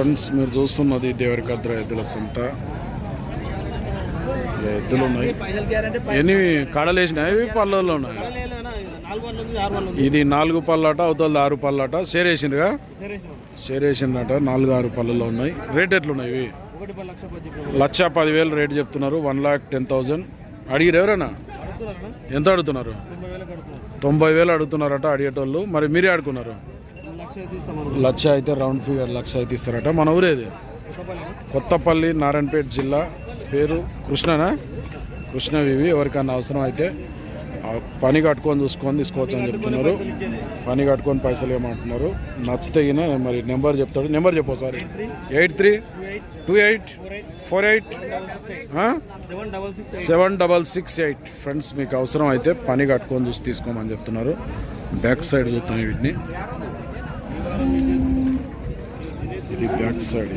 Friends మీరు చూస్తున్నది దేవరికద్ర ఎద్దుల సంత. ఎద్దులు ఉన్నాయి? ఎన్ని కడలు వేసినాయి? ఇవి పళ్ళల్లో ఉన్నాయి. ఇది నాలుగు పళ్ళాట అవతల ఆరు పళ్ళాట. సేరేసిందిగా సేరేసిందట నాలుగు ఆరు పళ్ళలో ఉన్నాయి. రేట్ ఎట్లున్నాయి ఇవి? లక్ష పది పదివేలు రేట్ చెప్తున్నారు. One lakh ten thousand. అడిగిరు ఎవరైనా ఎంత అడుగుతున్నారు తొంభై అడుగుతున్నారు? తొంభై వేలు అడుగుతున్నారట అడిగేటోళ్ళు. మరి మీరే ఆడుకున్నారు? లక్ష అయితే రౌండ్ ఫిగర్ లక్ష అయితే ఇస్తారట. మన ఊరేది కొత్తపల్లి నారాయణపేట జిల్లా పేరు కృష్ణనా? కృష్ణవివి ఎవరికన్నా అవసరం అయితే పని కట్టుకొని చూసుకొని తీసుకోవచ్చు అని చెప్తున్నారు. పని కట్టుకొని పైసలు ఏమంటున్నారు? నచ్చితే గిన మరి నెంబర్ చెప్తాడు. నెంబర్ చెప్పు ఒకసారి. Eight three two eight four eight seven double six seven double six eight. Friends మీకు అవసరం అయితే పని కట్టుకొని చూసి తీసుకోమని చెప్తున్నారు. బ్యాక్ సైడ్ చూస్తాం వీటిని. ఇది బ్యాక్ సైడ్